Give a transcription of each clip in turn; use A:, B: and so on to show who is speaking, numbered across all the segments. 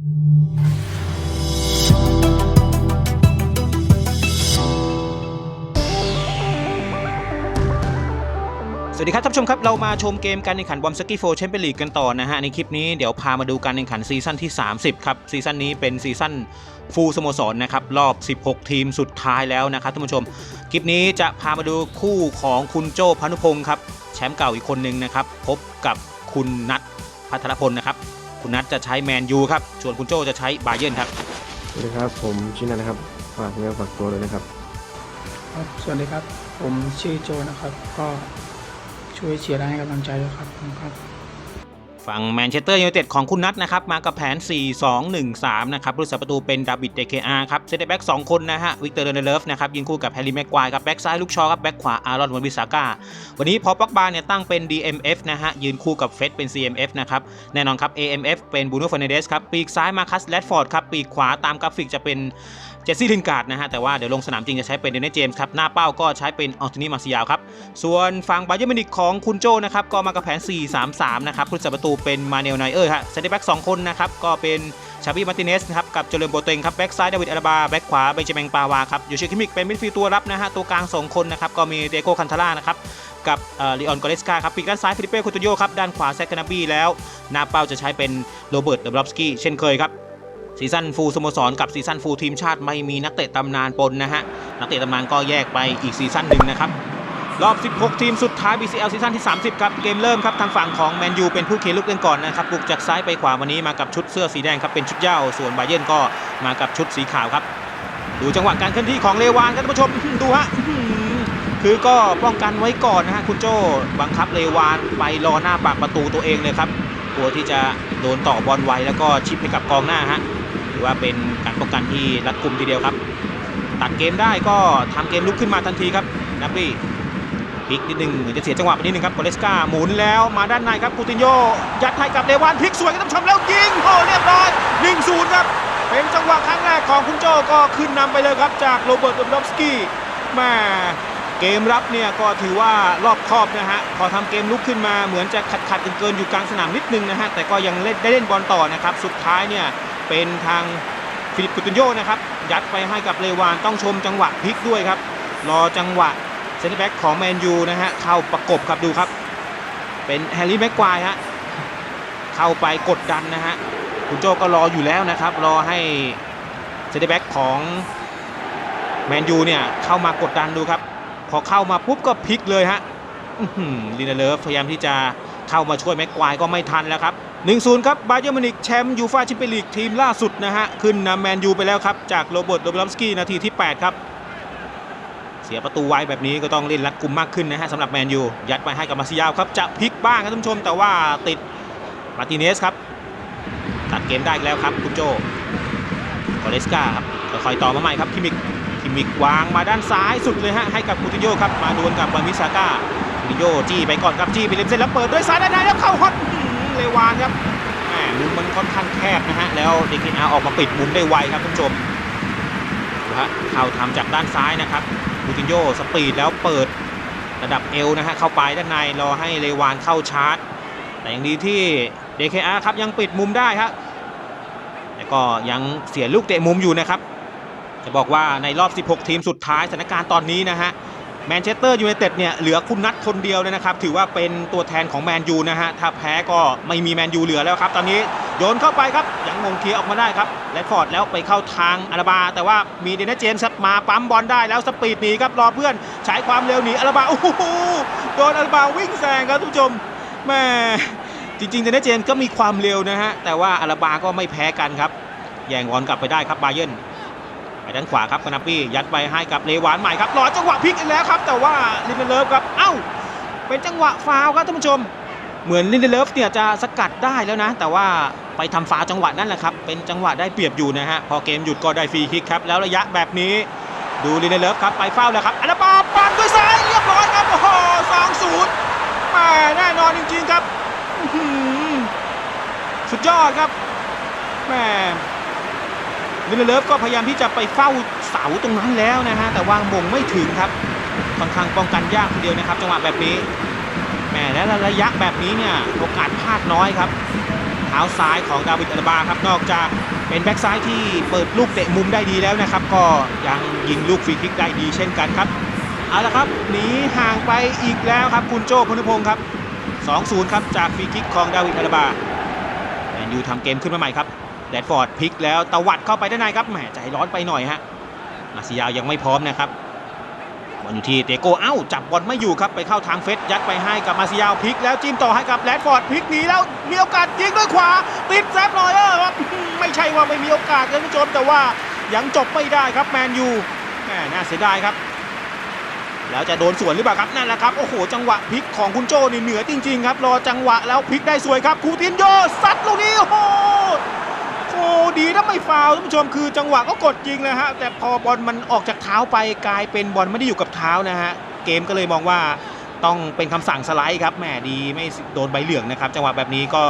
A: สวัสดีครับท่านผู้ชมครับ เรามาชมเกมการแข่งขันบอมสกี้โฟแชมเปี้ยนลีกกันต่อนะฮะ ในคลิปนี้เดี๋ยวพามาดูการแข่งขันซีซั่นที่ 30 ครับ ซีซั่นนี้เป็นซีซั่นฟูลสโมสรนะครับ รอบ 16 ทีมสุดท้ายแล้วนะครับท่านผู้ชม คลิปนี้จะพามาดูคู่ของคุณโจพานุพงศ์ครับ แชมป์เก่าอีกคนหนึ่งนะครับ พบกับคุณนัทพัทรพลนะครับ คุณนัทจะใช้แมนยูครับส่วนคุณโจ้จะใช้บาเยิร์นครับ
B: สวัสดีครับ ผมชินันนะครับฝากเนื้อฝากตัวเลยนะครับ
C: ครับสวัสดีครับ ผมชื่อโจนะครับ ก็ช่วยเชียร์และให้กำลังใจด้วยครับขอบคุณครับ
A: ฝั่งแมนเชสเตอร์ยูไนเต็ดของคุณนัทนะครับ มากับแผน 4-2-1-3 นะครับผู้รักษาประตูเป็นดาวิดเดเคอาร์ครับเซตแบ็ก2คนนะฮะวิกเตอร์เดนเลิฟนะครับยิงคู่กับแฮร์รี่แม็กควายครับแบ็กซ้ายลูกชอครับแบ็กขวาอารอนวันวิสาก้าวันนี้พอป็อกบาเนี่ยตั้งเป็น DMF นะฮะยืนคู่กับเฟสเป็น CMF นะครับแน่นอนครับ AMF เป็นบูโน่ฟ e นเดสครับปีกซ้ายมาคัสแรดฟอร์ดครับปีกขวาตามกราฟิกจะเป็นเจสซี่ลินการ์ดนะฮะแต่ว่าเดี๋ยวลงสนามจริงจะใช้เป็นเดนเนเจมส์ครับหน้าเป้าก็ใช้เป็นออ t ตนีมาซิยาวครับส่วนฝั่งบาเยอร์มินิกของคุณโจนะครับก็มากับแผน 4-3-3 นะครับผู้รักษาประตูเป็นมาเนลไนเออร์ฮะเซนเตอร์แบ็ก2คนนะครับก็เป็นชาบีมาร์ติเนสครับกับเจริญโบเตงครับแบ็กซ้ายดาวิดอาราบาแบ็กขวาเบนจามินปาวาครับอยู่เชคิมิกเป็นมิดฟิลด์ตัวรับนะฮะตัวกลาง2คนนะครับก็มีเดโก้คันทาร่านะครับกับลีออนกอเลสกาครับปีกด้านซ้ายฟิลิเป้คูติโยครับด้านขวาแซคคานาบีแล้วหน้าเป้าจะใช้เป็นโรเบิร์ตเดบรอฟสกี้เช่นเคยครับ ซีซั่นฟูลสโมสรกับซีซั่นฟูลทีมชาติไม่มีนักเตะตำนานปนนะฮะ นักเตะตำนานก็แยกไปอีกซีซั่นหนึ่งนะครับ รอบ 16 ทีมสุดท้าย BCL ซีซั่นที่ 30 ครับ เกมเริ่มครับ ทางฝั่งของแมนยูเป็นผู้เคลียร์ลูกเล่นก่อนนะครับ บุกจากซ้ายไปขวาวันนี้มากับชุดเสื้อสีแดงครับเป็นชุดเย้าส่วนบาเยนก็มากับชุดสีขาวครับ ดูจังหวะการเคลื่อนที่ของเลวานครับท่านผู้ชมดูฮะคือก็ป้องกันไว้ก่อนนะฮะคุณโจ้บังคับเลวานไปรอหน้าปากประตูตัวเองเลยครับกลัวที่จะโดนต่อบอลไวแล้วก็ชิปให้กับกองหน้าฮะ ถือว่าเป็นการป้องกันที่รัดกุมทีเดียวครับ ตัดเกมได้ก็ทำเกมลุกขึ้นมาทันทีครับนับบี้พลิกนิดนึงเหมือนจะเสียจังหวะไปนิดนึงครับโกเลสกาหมุนแล้วมาด้านในครับคูตินโยยัดให้กับเลวานพลิกสวยครับท่านชมแล้วยิงโอ้เรียบร้อย1-0ครับเป็นจังหวะครั้งแรกของคุณโจก็ขึ้นนำไปเลยครับจากโรเบิร์ตเลวานดอฟสกี้แม่เกมรับเนี่ยก็ถือว่ารอบครอบนะฮะพอทำเกมลุกขึ้นมาเหมือนจะขัดขัดๆเกินอยู่กลางสนามนิดนึงนะฮะแต่ก็ยังเล่นได้เล่นบอลต่อนะครับสุดท้ายเนี่ย เป็นทางฟิลิปกุตินโยนะครับ ยัดไปให้กับเลวานต้องชมจังหวะพลิกด้วยครับ รอจังหวะเซนเตอร์แบ็กของแมนยูนะฮะเข้าประกบครับดูครับ เป็นแฮร์รี่แม็กควายฮะเข้าไปกดดันนะฮะคุณโจก็รออยู่แล้วนะครับ รอให้เซนเตอร์แบ็กของแมนยูเนี่ยเข้ามากดดันดูครับ พอเข้ามาปุ๊บก็พลิกเลยฮะลินาเลฟพยายามที่จะเข้ามาช่วยแม็กควายก็ไม่ทันแล้วครับ 1-0 ครับ บาเยอร์มินิกแชมป์ยูฟ่าแชมเปี้ยนลีกทีมล่าสุดนะฮะ ขึ้นนำแมนยูไปแล้วครับ จากโรเบิร์ตโรบลสกี้นาทีที่ 8 ครับ เสียประตูไว้แบบนี้ก็ต้องเล่นรัดกุมมากขึ้นนะฮะสำหรับแมนยู ยัดไปให้กับมาซิยาวครับ จะพลิกบ้างครับท่านผู้ชม แต่ว่าติดมาติเนสครับ ตัดเกมได้แล้วครับคุณโจกอเลสกาครับค่อยๆต่อมาใหม่ครับคิมิกคิมิกวางมาด้านซ้ายสุดเลยฮะให้กับคูติโยครับมาดวลกับวันวิสาก้าคูติโยจี้ไปก่อนครับจี้ไปริมเส้นแล้วเปิดด้วยซ้ายด้านในแล้วเข้าฮอตอื้อหือ เลวานครับแหมมุมมันค่อนข้างแคบนะฮะ แล้วเดคิอาออกมาปิดมุมได้ไวครับท่านผู้ชมดูฮะเข้าทำจากด้านซ้ายนะครับคูตินโยสปีดแล้วเปิดระดับเอวนะฮะเข้าไปด้านในรอให้เลวานเข้าชาร์จ แต่อยังดีที่ DKR ครับยังปิดมุมได้ครับแต่ก็ยังเสียลูกเตะมุมอยู่นะครับ จะบอกว่าในรอบ 16 ทีมสุดท้ายสถานการณ์ตอนนี้นะฮะ แมนเชสเตอร์ยูไนเต็ดเนี่ยเหลือคุณนัทคนเดียวเลยนะครับ ถือว่าเป็นตัวแทนของแมนยูนะฮะ ถ้าแพ้ก็ไม่มีแมนยูเหลือแล้วครับ ตอนนี้โยนเข้าไปครับ ยังงงเคลียร์ออกมาได้ครับแรดฟอร์ดแล้วไปเข้าทางอาราบา แต่ว่ามีเดนเจมส์ครับมาปั๊มบอลได้แล้วสปีดหนีครับรอเพื่อนใช้ความเร็วหนีอาราบาโอ้โหโดนอาราบาวิ่งแซงครับทุกผู้ชมแม่จริงๆเดนเนเจนก็มีความเร็วนะฮะแต่ว่าอาราบาก็ไม่แพ้กันครับแย่งบอลกลับไปได้ครับบาเยน ด้านขวาครับกานาปี้ยัดไปให้กับเลวานใหม่ครับรอจังหวะพลิกอีกแล้วครับ แต่ว่าลินเดเลฟครับเอ้าเป็นจังหวะฟาวครับท่านผู้ชม เหมือนลินเดเลฟเนี่ยจะสกัดได้แล้วนะ แต่ว่าไปทำฟาวจังหวะนั่นแหละครับเป็นจังหวะได้เปรียบอยู่นะฮะพอเกมหยุดก็ได้ฟรีคิกครับแล้วระยะแบบนี้ดูลินเดเลฟครับไปฟาวแล้วครับอาราบาปัดด้วยซ้ายเรียบร้อยครับโอ้โหสองศูนย์แหม่แน่นอนจริงๆครับสุดยอดครับแหม ลินเลิฟก็พยายามที่จะไปเฝ้าเสาตรงนั้นแล้วนะฮะแต่ว่ามงไม่ถึงครับค่อนข้างป้องกันยากทีเดียวนะครับ จังหวะแบบนี้แหมและระยะแบบนี้เนี่ยโอกาสพลาดน้อยครับทท้าซ้ายของดาวิดอัลบาครับนอกจากเป็นแบ็กซ้ายที่เปิดลูกเตะมุมได้ดีแล้วนะครับ ก็ยังยิงลูกฟรีคิกได้ดีเช่นกันครับเอาละครับหนีห่างไปอีกแล้วครับคุณโจ้พนุพงศ์ครับ 2-0 ครับจากฟรีคิกของดาวิดอัลบาแมนยูทำเกมขึ้นมาใหม่ครับ แดดฟอร์ดพลิกแล้วตวัดเข้าไปด้านในครับแหมใจร้อนไปหน่อยฮะมาซิยาวยังไม่พร้อมนะครับบอลอยู่ที่เตโกเอ้าจับบอลไม่อยู่ครับไปเข้าทางเฟสยัดไปให้กับมาซิยาวพลิกแล้วจิ้มต่อให้กับแรดฟอร์ดพลิกหนีแล้วมีโอกาสยิงด้วยขวา ติดแซฟลอยเออร์ครับไม่ใช่ว่าไม่มีโอกาสเลยท่านผู้ชมแต่ว่ายังจบไม่ได้ครับแมนยูแหมน่าเสียดายครับแล้วจะโดนสวนหรือเปล่าครับนั่นแหละครับโอ้โหจังหวะพลิกของคุณโจนี่เหนือจริงๆครับรอจังหวะแล้วพลิกได้สวยครับคูตินโยซัดลูกนี้โอ้โห ดีนะไม่ฟาวท่านผู้ชมคือจังหวะก็กดจริงเลยฮะ แต่พอบอลมันออกจากเท้าไปกลายเป็นบอลไม่ได้อยู่กับเท้านะฮะ เกมก็เลยมองว่าต้องเป็นคำสั่งสไลด์ครับแหมดีไม่โดนใบเหลืองนะครับ จังหวะแบบนี้ก็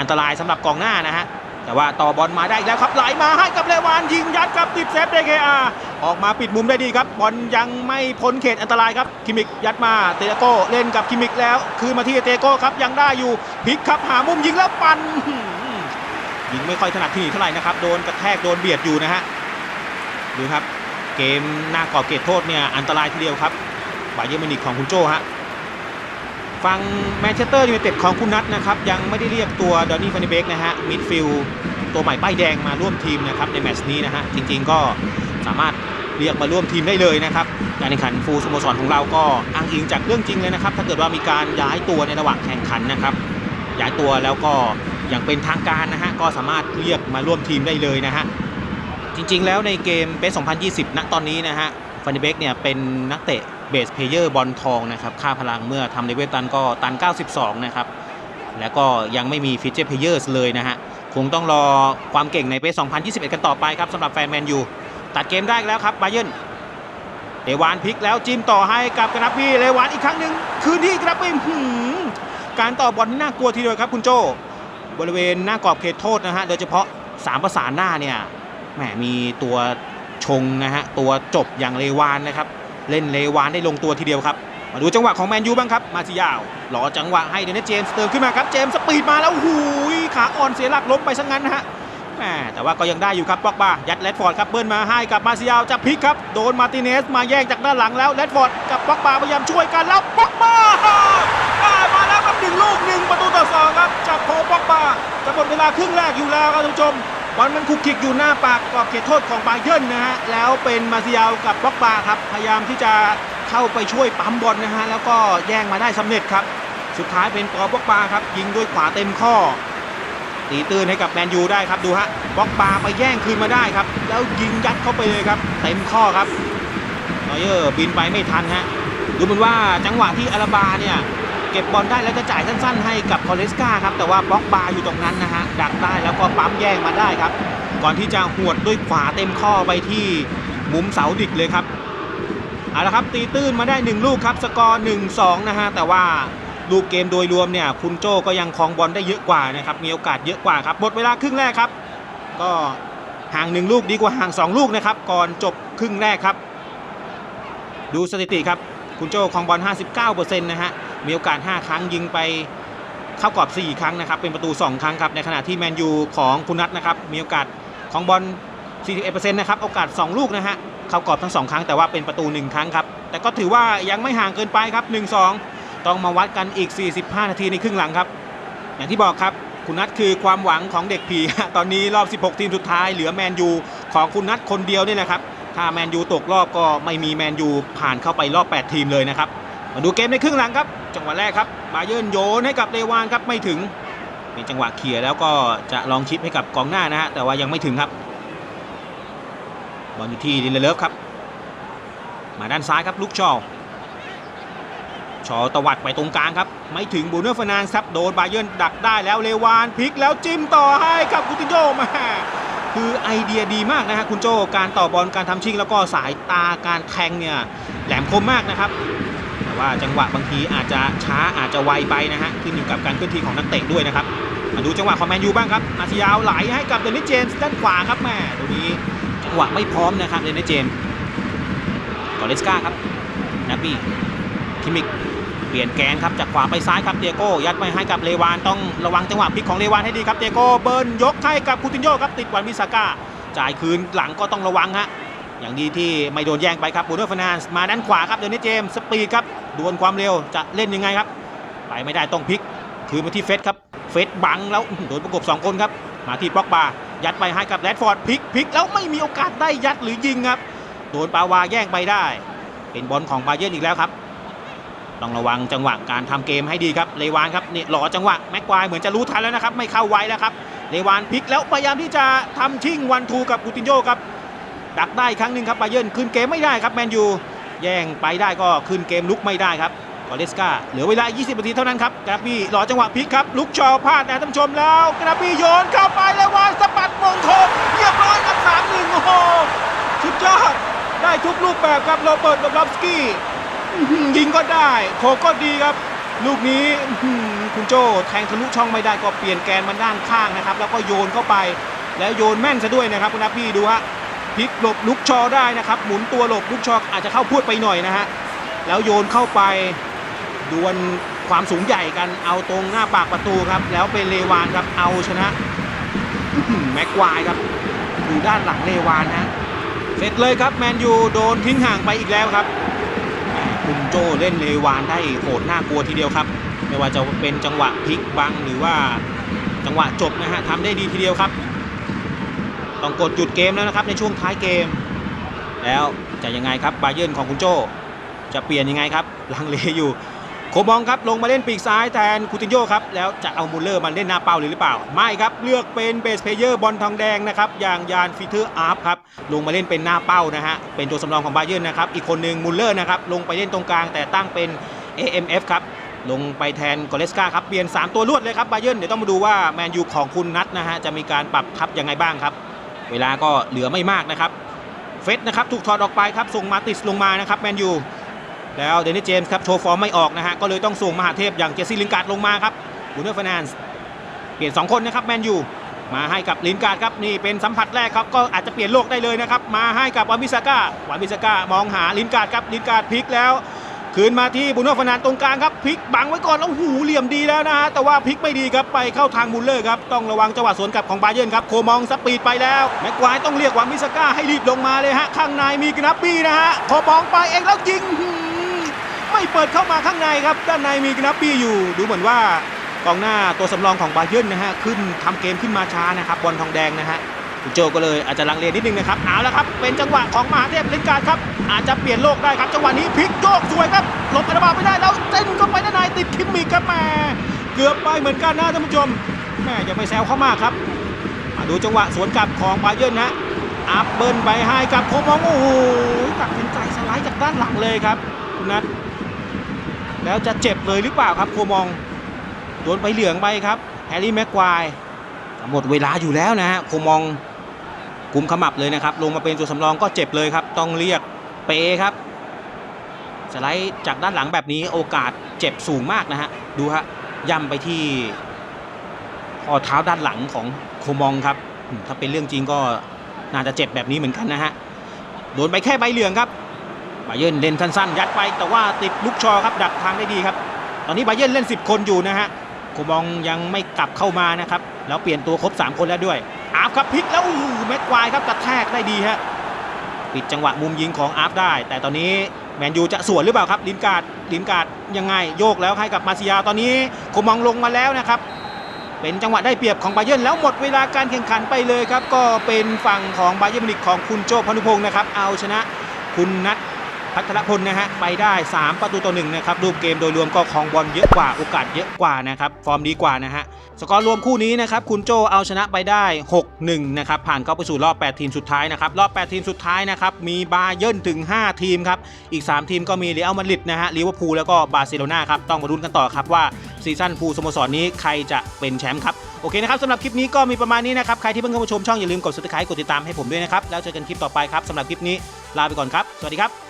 A: อันตรายสำหรับกองหน้านะฮะแต่ว่าต่อบอลมาได้อีกแล้วครับไหลมาให้กับเลวานยิงยัดครับติดเซฟเดเคอาออกมาปิดมุมได้ดีครับบอลยังไม่พ้นเขตอันตรายครับคิมิกยัดมาเตโก้เล่นกับคิมิกแล้ว คืนมาที่เตโก้ครับยังได้อยู่พลิกครับหามุมยิงแล้วปัน ยิงไม่ค่อยถนัดที่นี่เท่าไหร่นะครับ โดนกระแทกโดนเบียดอยู่นะฮะ ดูครับ เกมหน้ากรอบเขตโทษเนี่ยอันตรายทีเดียวครับ บาเยอร์มินิกของคุณโจฮะ ฟังแมนเชสเตอร์ยูไนเต็ดของคุณนัทนะครับ ยังไม่ได้เรียกตัวดอนนี่ฟันเดเบกนะฮะ มิดฟิลตัวใหม่ป้ายแดงมาร่วมทีมนะครับในแมตช์นี้นะฮะ จริง ๆ ก็สามารถเรียกมาร่วมทีมได้เลยนะครับการแข่งขันฟูลสโมสรของเราก็อ้างอิงจากเรื่องจริงเลยนะครับ ถ้าเกิดว่ามีการย้ายตัวในระหว่างแข่งขันนะครับ ย้ายตัวแล้วก็ อย่างเป็นทางการนะฮะก็สามารถเรียกมาร่วมทีมได้เลยนะฮะจริงๆ แล้วในเกมเบส 2020 ณ ตอนนี้นะฮะฟันเดเบกเนี่ยเป็นนักเตะเบสเพลเยอร์บอลทองนะครับค่าพลังเมื่อทำเลเวลตันก็ตัน 92 นะครับ แล้วก็ยังไม่มีฟิชเจอร์เพลเยอร์เลยนะฮะคงต้องรอความเก่งในเบส 2021 กันต่อไปครับสำหรับแฟนแมนยูตัดเกมได้อีกแล้วครับบาเยนเลวานพลิกแล้วจิ้มต่อให้กับกระนับพี่เลวานอีกครั้งหนึ่งคืนที่กระนับพี่การต่อบอลนี่น่ากลัวทีเดียวครับคุณโจ บริเวณหน้ากรอบเขตโทษนะฮะโดยเฉพาะ3ประสานหน้าเนี่ยแหมมีตัวชงนะฮะตัวจบอย่างเลวานนะครับ เล่นเลวานได้ลงตัวทีเดียวครับ มาดูจังหวะของแมนยูบ้างครับ มาซิยาวรอจังหวะให้เดนนิสเจมส์เติมขึ้นมาครับ เจมส์สปีดมาแล้วหูยขาอ่อนเสียหลักล้มไปซะงั้นนะฮะแหมแต่ว่าก็ยังได้อยู่ครับปอกบายัดแรดฟอร์ดครับเบิ้ลมาให้กับมาซิยาวจะพลิกครับโดนมาติเนสมาแย่งจากด้านหลังแล้วแรดฟอร์ดกับปอกบาพยายามช่วยกันแล้วปอกบา หนึ่งลูกหนึ่งประตูต่อสองครับจากโคปอกบาจะหมดเวลาครึ่งแรกอยู่แล้วครับท่านผู้ชมบอลมันคุกคิกอยู่หน้าปากกรอบเขตโทษของบาเยิร์นนะฮะแล้วเป็นมาซิยาวกับบ็อกบาครับพยายามที่จะเข้าไปช่วยปั๊มบอลนะฮะแล้วก็แย่งมาได้สำเร็จครับ สุดท้ายเป็นปอบ็อกบาครับยิงด้วยขวาเต็มข้อตีตื้นให้กับแมนยูได้ครับดูฮะบ็อกบาไปแย่งคืนมาได้ครับ แล้วยิงยัดเข้าไปเลยครับเต็มข้อครับนอยเออร์บินไปไม่ทันฮะดูเหมือนว่าจังหวะที่อาราบาเนี่ย เก็บบอลได้แล้วจะจ่ายสั้น ๆ ให้กับคอเลสกาครับ แต่ว่าบล็อกบาร์อยู่ตรงนั้นนะฮะ ดักได้แล้วก็ปั๊มแย่งมาได้ครับ ก่อนที่จะหวดด้วยขวาเต็มข้อไปที่มุมเสาดิกเลยครับเอาละครับตีตื้นมาได้ 1 ลูกครับสกอร์1-2นะฮะแต่ว่าลูกเกมโดยรวมเนี่ยคุณโจก็ยังครองบอลได้เยอะกว่านะครับมีโอกาสเยอะกว่าครับหมดเวลาครึ่งแรกครับ ก็ห่าง 1 ลูกดีกว่าห่าง 2 ลูกนะครับก่อนจบครึ่งแรกครับ ดูสถิติครับคุณโจครองบอล 59%นะฮะ มีโอกาส 5 ครั้งยิงไปเข้ากรอบ 4 ครั้งนะครับ เป็นประตู 2 ครั้งครับ ในขณะที่แมนยูของคุณนัทนะครับ มีโอกาสของบอล 41%นะครับ โอกาส 2 ลูกนะฮะ เข้ากรอบทั้ง 2 ครั้ง แต่ว่าเป็นประตู 1 ครั้งครับ แต่ก็ถือว่ายังไม่ห่างเกินไปครับ 1-2 ต้องมาวัดกันอีก 45 นาทีในครึ่งหลังครับ อย่างที่บอกครับ คุณนัทคือความหวังของเด็กผี ตอนนี้รอบ 16 ทีมสุดท้ายเหลือแมนยูของคุณนัทคนเดียวนี่แหละครับ ถ้าแมนยูตกรอบก็ไม่มีแมนยูผ่านเข้าไปรอบ 8 ทีมเลยนะครับ มาดูเกมในครึ่งหลังครับ จังหวะแรกครับบาเยิร์นโยนให้กับเลวานครับไม่ถึงเป็นจังหวะเคลียแล้วก็จะลองชิปให้กับกองหน้านะฮะแต่ว่ายังไม่ถึงครับบอลอยู่ที่ดินเลฟครับ มาด้านซ้ายครับลุกชอชอตวัดไปตรงกลางครับ ไม่ถึงบูเนอร์ฟานานซ์ครับโดนบาเยิร์นดักได้แล้วเลวานพลิกแล้วจิ้มต่อให้กับกุติโยมาคือไอเดียดีมากนะฮะคุณโจการต่อบอลการทำชิงแล้วก็สายตาการแทงเนี่ยแหลมคมมากนะครับ แต่ว่าจังหวะบางทีอาจจะช้าอาจจะไวไปนะฮะขึ้นอยู่กับการเคลื่อนที่ของนักเตะด้วยนะครับมาดูจังหวะของแมนยูบ้างครับมาซิยาวไหลให้กับเดนิสเจมส์ด้านขวาครับแม่ตรงนี้จังหวะไม่พร้อมนะครับเดนิสเจมส์กอเลสกาครับนับบี้คิมิกปลี่ยนแกนครับจากขวาไปซ้ายครับเตียโก้ยัดไปให้กับเลวานต้องระวังจังหวะพลิกของเลวานให้ดีครับเตียโก้เบิร์นยกให้กับคูตินโยครับติดวันมิสาก้าจ่ายคืนหลังก็ต้องระวังฮะ อย่างดีที่ไม่โดนแย่งไปครับบูโน่ฟนานซ์มาด้านขวาครับเดนนิสเจมส์สปีดครับดวลความเร็วจะเล่นยังไงครับ ไปไม่ได้ต้องพลิก คืนมาที่เฟสครับ เฟสบังแล้วโดนประกบ 2 คนครับ มาที่ป็อกบายัดไปให้กับแรดฟอร์ดพลิกพลิกแล้วไม่มีโอกาสได้ยัดหรือยิงครับ โดนปาวาแย่งไปได้ เป็นบอลของบาเยิร์นอีกแล้วครับ ต้องระวังจังหวะการทำเกมให้ดีครับเลวานครับนี่หล่อจังหวะแม็กควายเหมือนจะรู้ทันแล้วนะครับไม่เข้าไว้แล้วครับเลวานพลิกแล้วพยายามที่จะทำชิ่งวันทูกับกูตินโยครับ ดักได้ครั้งหนึ่งครับบาเยิร์นขึ้นเกมไม่ได้ครับแมนยูแย่งไปได้ก็ขึ้นเกมลุกไม่ได้ครับกอเลสกาเหลือเวลา 20 นาทีเท่านั้นครับกราบี้รอจังหวะพลิกครับลุกชอพลาดนะท่านผู้ชมแล้วกราบี้โยนเข้าไปแล้ววานสะบัดมงคลเรียบร้อยครับสามหนึ่งโอ้โหสุดยอดได้ทุกรูปแบบครับโรเบิร์ตกับลอฟสกี้ยิงก็ได้โคก็ดีครับ ลูกนี้คุณโจแทงทะลุช่องไม่ได้ก็เปลี่ยนแกนมาด้านข้างนะครับ แล้วก็โยนเข้าไป แล้วโยนแม่นซะด้วยนะครับคุณนับบี้ดูฮะ พลิกหลบลุกชอได้นะครับ หมุนตัวหลบลุกชออาจจะเข้าพูดไปหน่อยนะฮะแล้วโยนเข้าไปดวลความสูงใหญ่กันเอาตรงหน้าปากประตูครับ แล้วเป็นเลวานครับเอาชนะแม็กควายครับอยู่ด้านหลังเลวานฮะเสร็จเลยครับแมนยูโดนทิ้งห่างไปอีกแล้วครับคุณโจเล่นเลวานได้โหดน่ากลัวทีเดียวครับ ไม่ว่าจะเป็นจังหวะพลิกบังหรือว่าจังหวะจบนะฮะทำได้ดีทีเดียวครับ ต้องกดหยุดเกมแล้วนะครับในช่วงท้ายเกม แล้วจะยังไงครับบาเยิร์นของคุณโจจะเปลี่ยนยังไงครับลังเลอยู่โคบองครับลงมาเล่นปีกซ้ายแทนคูตินโยครับแล้วจะเอามูลเลอร์มาเล่นหน้าเป้าเลยหรือเปล่า ไม่ครับเลือกเป็นเบสเพเยอร์บอลทองแดงนะครับอย่างยานฟิเทอร์อาร์ฟครับลงมาเล่นเป็นหน้าเป้านะฮะเป็นตัวสำรองของบาเยิร์นนะครับอีกคนหนึ่งมูลเลอร์นะครับลงไปเล่นตรงกลางแต่ตั้งเป็น AMF ครับลงไปแทนกอเลสกาครับเปลี่ยน 3 ตัวรวดเลยครับบาเยิร์นเดี๋ยวต้องมาดูว่าแมนยูของคุณนัทนะฮะจะมีการปรับทับยังไงบ้างครับ เวลาก็เหลือไม่มากนะครับ เฟสนะครับถูกถอดออกไปครับส่งมาติสลงมานะครับแมนยูแล้วเดนิสเจมส์ครับโชว์ฟอร์มไม่ออกนะฮะก็เลยต้องส่งมหาเทพอย่างเจสซี่ลินการ์ดลงมาครับบูเนอร์ฟานานส์เปลี่ยน 2 คนนะครับแมนยูมาให้กับลินการ์ดครับนี่เป็นสัมผัสแรกครับก็อาจจะเปลี่ยนโลกได้เลยนะครับมาให้กับวามิซาก้าวามิซาก้ามองหาลินการ์ดครับลินการ์ดพลิกแล้ว คืนมาที่บูโน่ฟรนานตรงกลางครับพลิกบังไว้ก่อนแล้วหูเหลี่ยมดีแล้วนะฮะแต่ว่าพลิกไม่ดีครับไปเข้าทางมุลเลอร์ครับต้องระวังจังหวะสวนกลับของบาเยิร์นครับโคมองสปีดไปแล้วแม็กควายต้องเรียกวามิซาก้าให้รีบลงมาเลยฮะข้างในมีกนับบี้นะฮะโคมองไปเองแล้วยิงไม่เปิดเข้ามาข้างในครับด้านในมีกนับบี้อยู่ ดูเหมือนว่ากองหน้าตัวสำรองของบาเยิร์นนะฮะขึ้นทำเกมขึ้นมาช้านะครับบอลทองแดงนะฮะ โจก็เลยอาจจะลังเลนิดนึงนะครับเอาละครับ เป็นจังหวะของมหาเทพลินการครับ อาจจะเปลี่ยนโลกได้ครับจังหวะนี้พลิกโยกสวยครับหลบอันดับไม่ได้แล้วเต้นก็ไปด้านในติดคิมมิกครับแม่เกือบไปเหมือนกันนะท่านผู้ชมแม่อย่าไปแซวเขามากครับมาดูจังหวะสวนกลับของบาเยิร์นนะอัพเบิลไปให้กับโคมองโอ้โหตัดสินใจสไลด์จากด้านหลังเลยครับคุณนัทแล้วจะเจ็บเลยหรือเปล่าครับโคมองโดนไปเหลืองไปครับแฮร์รี่แม็กควายหมดเวลาอยู่แล้วนะฮะโคมอง กุมขมับเลยนะครับ ลงมาเป็นตัวสำรองก็เจ็บเลยครับ ต้องเรียกเปครับสไลด์จากด้านหลังแบบนี้โอกาสเจ็บสูงมากนะฮะ ดูฮะย่ำไปที่ข้อเท้าด้านหลังของโคมองครับ ถ้าเป็นเรื่องจริงก็น่าจะเจ็บแบบนี้เหมือนกันนะฮะ โดนไปแค่ใบเหลืองครับบาเยิร์นเล่นสั้นๆ ยัดไปแต่ว่าติดลูกชอครับดักทางได้ดีครับ ตอนนี้บาเยิร์นเล่น 10 คนอยู่นะฮะโคมองยังไม่กลับเข้ามานะครับ แล้วเปลี่ยนตัวครบ 3 คนแล้วด้วย อาร์ฟครับพลิกแล้วอู้หูแม็กควายครับกระแทกได้ดีฮะปิดจังหวะมุมยิงของอาร์ฟได้ แต่ตอนนี้แมนยูจะสวนหรือเปล่าครับลินการ์ดลินการ์ดยังไงโยกแล้วให้กับมาซิยาตอนนี้คมองลงมาแล้วนะครับ เป็นจังหวะได้เปรียบของบาเยิร์นแล้วหมดเวลาการแข่งขันไปเลยครับ ก็เป็นฝั่งของบาเยิร์นมิวนิกของคุณโจพนุพงศ์นะครับ เอาชนะคุณนัท พัทรพลนะฮะไปได้ 3 ประตูต่อหนึ่งนะครับรูปเกมโดยรวมก็ครองบอลเยอะกว่าโอกาสเยอะกว่านะครับฟอร์มดีกว่านะฮะสกอร์รวมคู่นี้นะครับคุณโจเอาชนะไปได้ 6-1 นะครับผ่านเข้าไปสู่รอบ 8 ทีมสุดท้ายนะครับรอบ 8 ทีมสุดท้ายนะครับมีบาเยิร์นถึง 5 ทีมครับอีก 3 ทีมก็มีเรอัลมาดริดนะฮะลิเวอร์พูลแล้วก็บาร์เซโลนาครับต้องมาลุ้นกันต่อครับว่าซีซั่นฟูลสโมสรนี้ใครจะเป็นแชมป์ครับโอเคนะครับสำหรับคลิปนี้ก็มีประมาณนี้นะครับใครที่เพิ่งเข้ามาชมช่องอย่าลืมกด subscribe กดติดตามให้ผมด้วยนะครับแล้วเจอกันคลิปต่อไปครับสำหรับคลิปนี้ลาไปก่อนครับ สวัสดีครับ